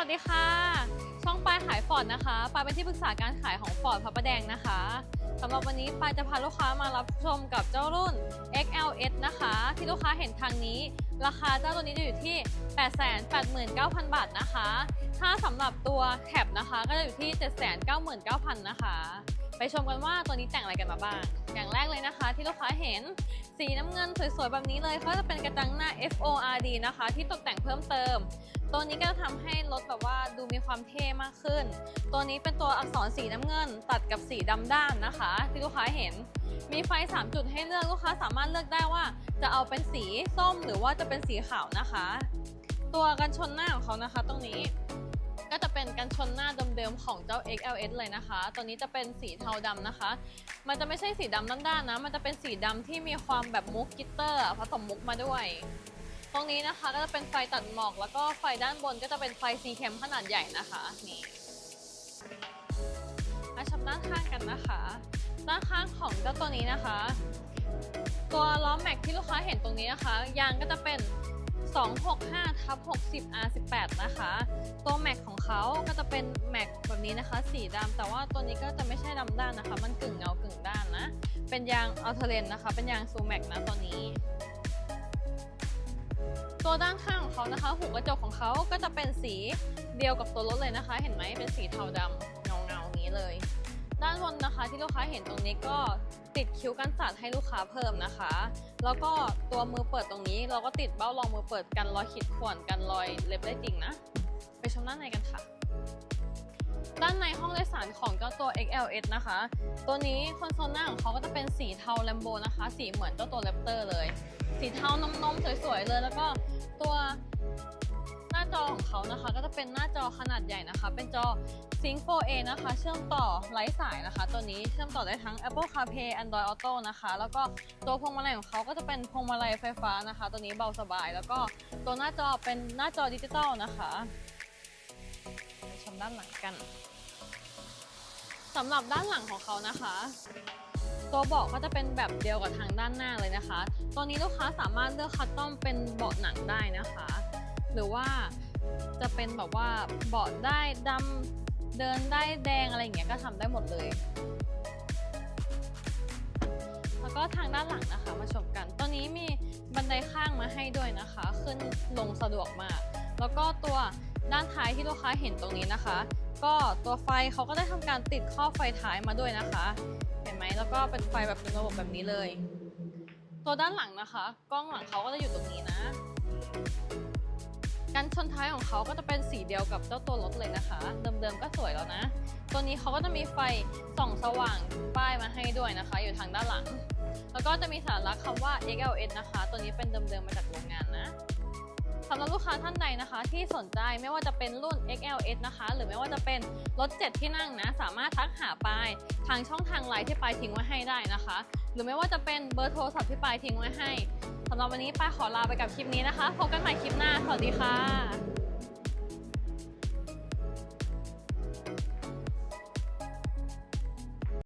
วัสดีค่ะ ช่องปลายขายฟอร์ดนะคะปลายเป็นที่ปรึกษาการขายของฟอร์ดพระประแดงนะคะสำหรับวันนี้ปลายจะพาลูกค้ามารับชมกับเจ้ารุ่น XLS นะคะ ที่ลูกค้าเห็นทางนี้ ราคาเจ้าตัวนี้จะอยู่ที่ 889,000 บาทนะคะ ถ้าสำหรับตัวแคปนะคะ ก็จะอยู่ที่ 799,000 นะคะ ไปชมกันว่าตัวนี้แต่งอะไรกันมาบ้าง อย่างแรกเลยนะคะ ที่ลูกค้าเห็นสีน้ำเงินสวยๆ แบบนี้เลยเขาจะเป็นกระจังหน้า FORD นะคะ ที่ตกแต่งเพิ่มเติม ตัวนี้ก็จะทำให้รถแบบว่าดูมีความเท่มากขึ้น ตัวนี้เป็นตัวอักษรสีน้ำเงิน ตัดกับสีดำด้านนะคะ ที่ลูกค้าเห็น มีไฟ 3 จุดให้เลือกลูกค้าสามารถเลือกได้ว่า จะเอาเป็นสีส้มหรือว่าจะเป็นสีขาวนะคะ ตัวกันชนหน้าของเขานะคะ ตรงนี้ก็จะเป็นกันชนหน้าเดิมๆ ของเจ้า XLS เลยนะคะ ตัวนี้จะเป็นสีเทาดำนะคะ มันจะไม่ใช่สีดำด้านๆนะ มันจะเป็นสีดำที่มีความแบบมุกกิตเตอร์ผสมมุกมาด้วย ตรงนี้นะคะก็จะเป็นไฟตัดหมอก แล้วก็ไฟด้านบนก็จะเป็นไฟซีเคมขนาดใหญ่นะคะนี่มาชมด้านข้างกันนะคะด้านข้างของเจ้าตัวนี้นะคะ ตัวล้อแม็กที่ลูกค้าเห็นตรงนี้นะคะ ยางก็จะเป็น 265ทับ60 R18 นะคะ ตัวแม็กของเขาก็จะเป็นแม็กแบบนี้นะคะ สีดำแต่ว่าตัวนี้ก็จะไม่ใช่ดำด้านนะคะ มันกึ่งเงากึ่งด้านนะ เป็นยางอัลเทเรนนะคะ เป็นยางซูแม็กนะตัวนี้ ตัวด้านข้างของเขานะคะ หูกระจกของเขาก็จะเป็นสีเดียวกับตัวรถเลยนะคะ เห็นไหมเป็นสีเทาดำเงาเงาๆนี้เลย ด้านบนนะคะที่ลูกค้าเห็นตรงนี้ก็ติดคิ้วกันสาดให้ลูกค้าเพิ่มนะคะ แล้วก็ตัวมือเปิดตรงนี้ เราก็ติดเบ้ารองมือเปิดกันรอยขีดข่วนกันรอยเล็บได้จริงนะ ไปชมด้านในกันค่ะ ด้านในห้องโดยสารของเจ้าตัว XLS นะคะ ตัวนี้คอนโซลหน้าของเขาก็จะเป็นสีเทาแลมโบนะคะ สีเหมือนเจ้าตัวแรปเตอร์เลย สีเทานมๆสวยๆเลย แล้วก็ตัว จอของเขานะคะ ก็จะเป็นหน้าจอขนาดใหญ่นะคะ เป็นจอ Sync 4A นะคะ เชื่อมต่อไร้สายนะคะ ตัวนี้เชื่อมต่อได้ทั้ง Apple CarPlay Android Auto นะคะ แล้วก็ตัวพวงมาลัยของเขาก็จะเป็นพวงมาลัยไฟฟ้านะคะ ตัวนี้เบาสบาย แล้วก็ตัวหน้าจอเป็นหน้าจอดิจิตอลนะคะชมด้านหลังกันสำหรับด้านหลังของเขานะคะตัวเบาะก็จะเป็นแบบเดียวกับทางด้านหน้าเลยนะคะ ตัวนี้ลูกค้าสามารถเลือกคัสตอมเป็นเบาะหนังได้นะคะ หรือว่าจะเป็นแบบว่าเบาะได้ดำเดินได้แดงอะไรอย่างเงี้ยก็ทำได้หมดเลย แล้วก็ทางด้านหลังนะคะมาชมกันตัวนี้มีบันไดข้างมาให้ด้วยนะคะ ขึ้นลงสะดวกมาก แล้วก็ตัวด้านท้ายที่ลูกค้าเห็นตรงนี้นะคะ ก็ตัวไฟเขาก็ได้ทำการติดข้อไฟท้ายมาด้วยนะคะ เห็นไหมแล้วก็เป็นไฟแบบเป็นระบบแบบนี้เลย ตัวด้านหลังนะคะ กล้องหลังเขาก็จะอยู่ตรงนี้ กันชนท้ายของเขาก็จะเป็นสีเดียวกับเจ้าตัวรถเลยนะคะ เดิมๆก็สวยแล้วนะ ตัวนี้เขาก็จะมีไฟส่องสว่างป้ายมาให้ด้วยนะคะ อยู่ทางด้านหลัง แล้วก็จะมีสัญลักษณ์คำว่า XLS นะคะ ตัวนี้เป็นเดิมๆมาจากโรงงานนะสำหรับลูกค้าท่านใดนะคะ ที่สนใจไม่ว่าจะเป็นรุ่น XLS นะคะ หรือไม่ว่าจะเป็นรถ 7 ที่นั่งนะ สามารถทักหาปายทางช่องทางไลน์ที่ปายทิ้งไว้ให้ได้นะคะ หรือไม่ว่าจะเป็นเบอร์โทรศัพท์ที่ปายทิ้งไว้ให้ สำหรับวันนี้ป้ายขอลาไปกับคลิปนี้นะคะ พบกันใหม่คลิปหน้า สวัสดีค่ะ